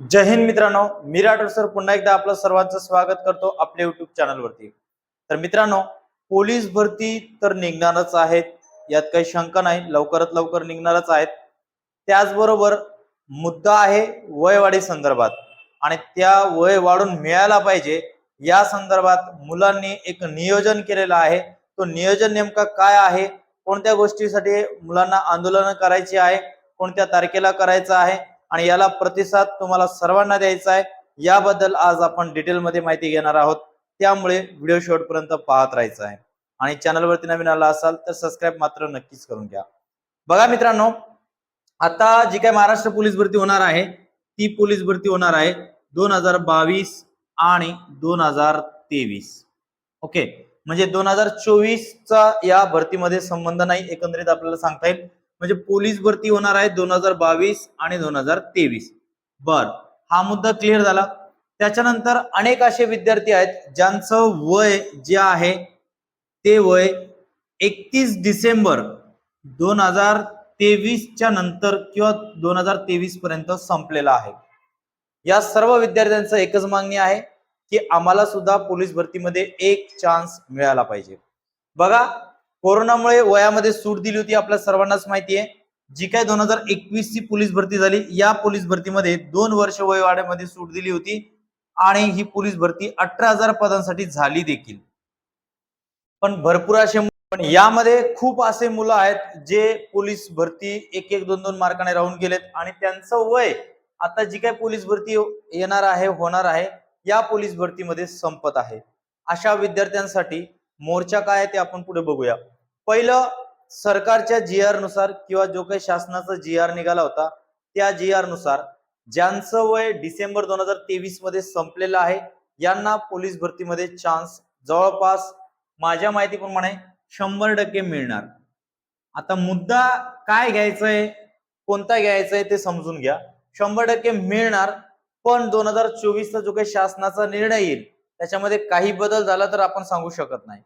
जय हिंद मित्रांनो मी राठोड सर पुन्हा एकदा आपलं सर्वांचं स्वागत करतो आपल्या युट्यूब चॅनलवरती तर मित्रांनो पोलीस भरती तर निघणारच आहेत. यात काही शंका नाही लवकरात लवकर निघणारच आहेत. त्याचबरोबर मुद्दा आहे वयवाढी संदर्भात. आणि त्या वय वाढून मिळायला पाहिजे या संदर्भात मुलांनी एक नियोजन केलेलं आहे. तो नियोजन नेमका काय आहे? कोणत्या गोष्टीसाठी मुलांना आंदोलन करायची आहे? कोणत्या तारखेला करायचं आहे? आणि याला प्रतिसाद तुम्हाला सर्वांना द्यायचा आहे. याबद्दल आज आपण डिटेलमध्ये माहिती घेणार आहोत. त्यामुळे व्हिडिओ शेवटपर्यंत पाहत राहायचं आहे. आणि चॅनलवरती नवीन आला असाल तर सबस्क्राईब मात्र नक्कीच करून घ्या. बघा मित्रांनो आता जी काय महाराष्ट्र पोलीस भरती होणार आहे ती पोलीस भरती होणार आहे दोन हजार बावीस आणि दोन हजार तेवीस. ओके म्हणजे दोन हजार चोवीसचा या भरतीमध्ये संबंध नाही एकंदरीत आपल्याला सांगता येईल. म्हणजे पोलीस भरती होणार आहे दोन हजार बावीस आणि दोन हजार तेवीस. बर हा मुद्दा क्लिअर झाला. त्याच्यानंतर अनेक असे विद्यार्थी आहेत ज्यांचं वय जे आहे ते वय एकतीस डिसेंबर दोन हजार तेवीसच्या नंतर किंवा दोन हजार तेवीस पर्यंत संपलेला आहे. या सर्व विद्यार्थ्यांचं एकच मागणी आहे की आम्हाला सुद्धा पोलीस भरतीमध्ये एक चान्स मिळाला पाहिजे. बघा कोरोनामुळे वयामध्ये सूट दिली होती आपल्या सर्वांनाच माहिती आहे. जी काय दोन हजार एकवीस ची पोलीस भरती झाली या पोलीस भरतीमध्ये दोन वर्ष वयवाड्यामध्ये सूट दिली होती आणि ही पोलीस भरती अठरा हजार पदांसाठी झाली देखील. पण भरपूर असे पण यामध्ये खूप असे मुलं आहेत जे पोलीस भरती एक एक दोन दोन मार्काने राहून गेलेत आणि त्यांचं वय आता जी काय पोलीस भरती येणार आहे होणार आहे या पोलीस भरतीमध्ये संपत आहे. अशा विद्यार्थ्यांसाठी मोर्चा काय आहे ते आपण पुढे बघूया. पहिलं सरकारच्या जी आरनुसार किंवा जो काही शासनाचा जी आर निघाला होता त्या जी आरनुसार ज्यांचं वय डिसेंबर दोन हजार तेवीसमध्ये संपलेलं आहे यांना पोलीस भरतीमध्ये चान्स जवळपास माझ्या माहितीप्रमाणे शंभर टक्के मिळणार. आता मुद्दा काय घ्यायचा आहे कोणता घ्यायचंय ते समजून घ्या. शंभर टक्के मिळणार पण दोन हजार चोवीसचा जो काही शासनाचा निर्णय येईल त्याच्यामध्ये काही बदल झाला तर आपण सांगू शकत नाही.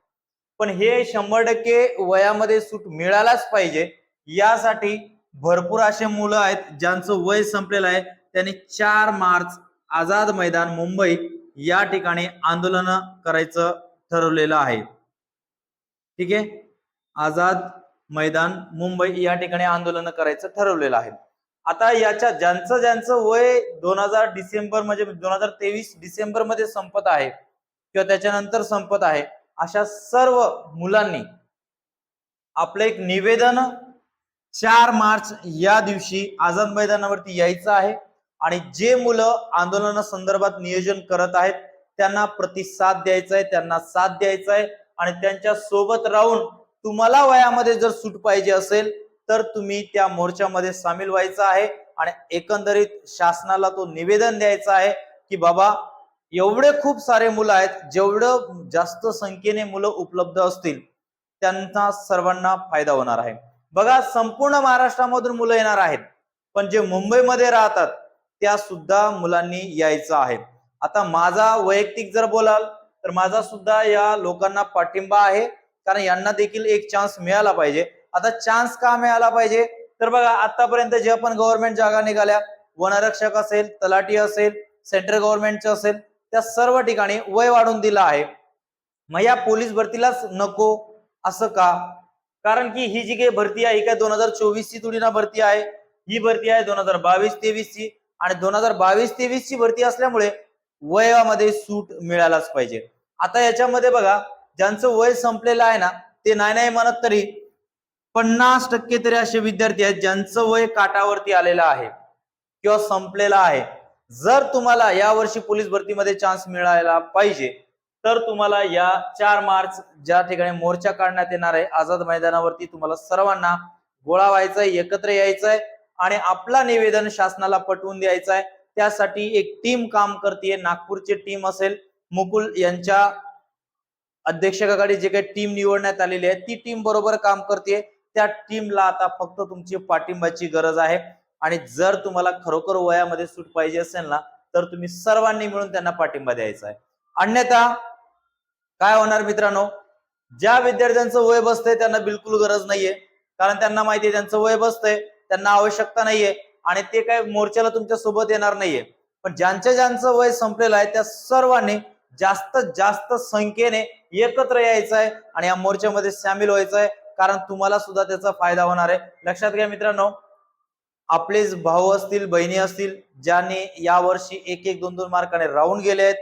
पण हे शंभर टक्के वयामध्ये सूट मिळालाच पाहिजे. यासाठी भरपूर असे मुलं आहेत ज्यांचं वय संपलेलं आहे. त्यांनी चार मार्च आझाद मैदान मुंबई या ठिकाणी आंदोलन करायचं ठरवलेलं आहे. ठीक आहे? आझाद मैदान मुंबई या ठिकाणी आंदोलन करायचं ठरवलेलं आहे. आता याच्या ज्यांचं ज्यांचं वय दोन हजार डिसेंबर म्हणजे दोन हजार तेवीस डिसेंबरमध्ये संपत आहे किंवा त्याच्यानंतर संपत आहे अशा सर्व मुलांनी आपलं एक निवेदन चार मार्च या दिवशी आझाद मैदानावरती यायचं आहे आणि जे मुलं आंदोलना संदर्भात नियोजन करत आहेत त्यांना प्रतिसाद द्यायचा आहे त्यांना साथ द्यायचा आहे आणि त्यांच्यासोबत राहून तुम्हाला वयामध्ये जर सूट पाहिजे असेल तर तुम्ही त्या मोर्चामध्ये सामील व्हायचं आहे आणि एकंदरीत शासनाला तो निवेदन द्यायचा आहे की बाबा एवढे खूप सारे मुलं आहेत जेवढं जास्त संख्येने मुलं उपलब्ध असतील त्यांना सर्वांना फायदा होणार आहे. बघा संपूर्ण महाराष्ट्रामधून मुलं येणार आहेत पण जे मुंबईमध्ये राहतात त्या सुद्धा मुलांनी यायचं आहे. आता माझा वैयक्तिक जर बोलाल तर माझा सुद्धा या लोकांना पाठिंबा आहे कारण यांना देखील एक चान्स मिळाला पाहिजे. आता चान्स का मिळाला पाहिजे. तर बघा आतापर्यंत जे पण गव्हर्नमेंट जागा निघाल्या वनरक्षक असेल तलाठी असेल सेंट्रल गव्हर्नमेंटचे असेल त्या सर्व ठिकाणी वय वाढून दिलं आहे. मग या पोलीस भरतीलाच नको असं का? कारण की ही जी काही भरती आहे ही काय दोन हजार चोवीस ची थोडी ना भरती आहे. ही भरती आहे दोन हजार बावीस तेवीस ची आणि दोन हजार बावीस तेवीस ची भरती असल्यामुळे वयामध्ये सूट मिळालाच पाहिजे. आता याच्यामध्ये बघा ज्यांचं वय संपलेलं आहे ना ते नाही नाही म्हणत तरी पन्नास टक्के तरी असे विद्यार्थी आहेत ज्यांचं वय काटावरती आलेलं आहे किंवा संपलेलं आहे. जर तुम्हाला या वर्षी पोलीस भरतीमध्ये चान्स मिळायला पाहिजे तर तुम्हाला या चार मार्च ज्या ठिकाणी मोर्चा काढण्यात येणार आहे आझाद मैदानावरती तुम्हाला सर्वांना गोळा व्हायचंय एकत्र यायचंय आणि आपला निवेदन शासनाला पटवून द्यायचं आहे त्यासाठी एक टीम काम करते नागपूरची टीम असेल मुकुल यांच्या अध्यक्षकाकडे जे काही टीम निवडण्यात आलेली आहे ती टीम बरोबर काम करते त्या टीमला आता फक्त तुमची पाठिंबाची गरज आहे. आणि जर तुम्हाला खरोखर वयामध्ये सूट पाहिजे असेल ना तर तुम्ही सर्वांनी मिळून त्यांना पाठिंबा द्यायचा आहे. अन्यथा काय होणार मित्रांनो? ज्या विद्यार्थ्यांचं वय बसतंय त्यांना बिलकुल गरज नाहीये. कारण त्यांना माहितीये त्यांचं वय बसतंय त्यांना आवश्यकता नाहीये. आणि ते काय मोर्चाला तुमच्यासोबत येणार नाहीये. पण ज्यांच्या ज्यांचं वय संपलेलं आहे त्या सर्वांनी जास्त जास्त संख्येने एकत्र यायचं आहे आणि या मोर्चामध्ये सामील व्हायचं आहे. कारण तुम्हाला सुद्धा त्याचा फायदा होणार आहे. लक्षात घ्या मित्रांनो आपलेच भाऊ असतील बहिणी असतील ज्यांनी यावर्षी एक एक दोन दोन मार्काने राहून गेले आहेत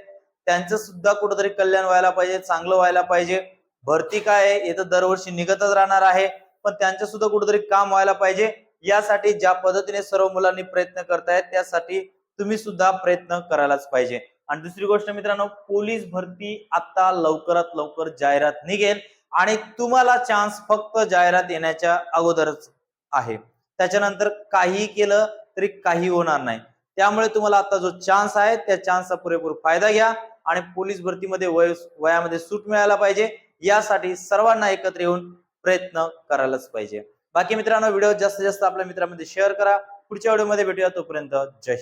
त्यांचं सुद्धा कुठेतरी कल्याण व्हायला पाहिजे चांगलं व्हायला पाहिजे. भरती काय आहे हे तर दरवर्षी निघतच राहणार आहे पण त्यांचं सुद्धा कुठंतरी काम व्हायला पाहिजे. यासाठी ज्या पद्धतीने सर्व मुलांनी प्रयत्न करतायत त्यासाठी तुम्ही सुद्धा प्रयत्न करायलाच पाहिजे. आणि दुसरी गोष्ट मित्रांनो पोलीस भरती आता लवकरात लवकर जाहिरात निघेल. आणि तुम्हाला चान्स फक्त जाहिरात येण्याच्या अगोदरच आहे. त्याच्यानंतर काही केलं तरी काही होणार नाही. त्यामुळे तुम्हाला आता जो चान्स आहे त्या चान्सचा पुरेपूर फायदा घ्या आणि पोलीस भरतीमध्ये वय वयामध्ये सूट मिळायला पाहिजे. यासाठी सर्वांना एकत्र येऊन प्रयत्न करायलाच पाहिजे. बाकी मित्रांनो व्हिडिओ जास्तीत जास्त आपल्या मित्रांमध्ये शेअर करा. पुढच्या व्हिडिओमध्ये भेटूया तोपर्यंत जय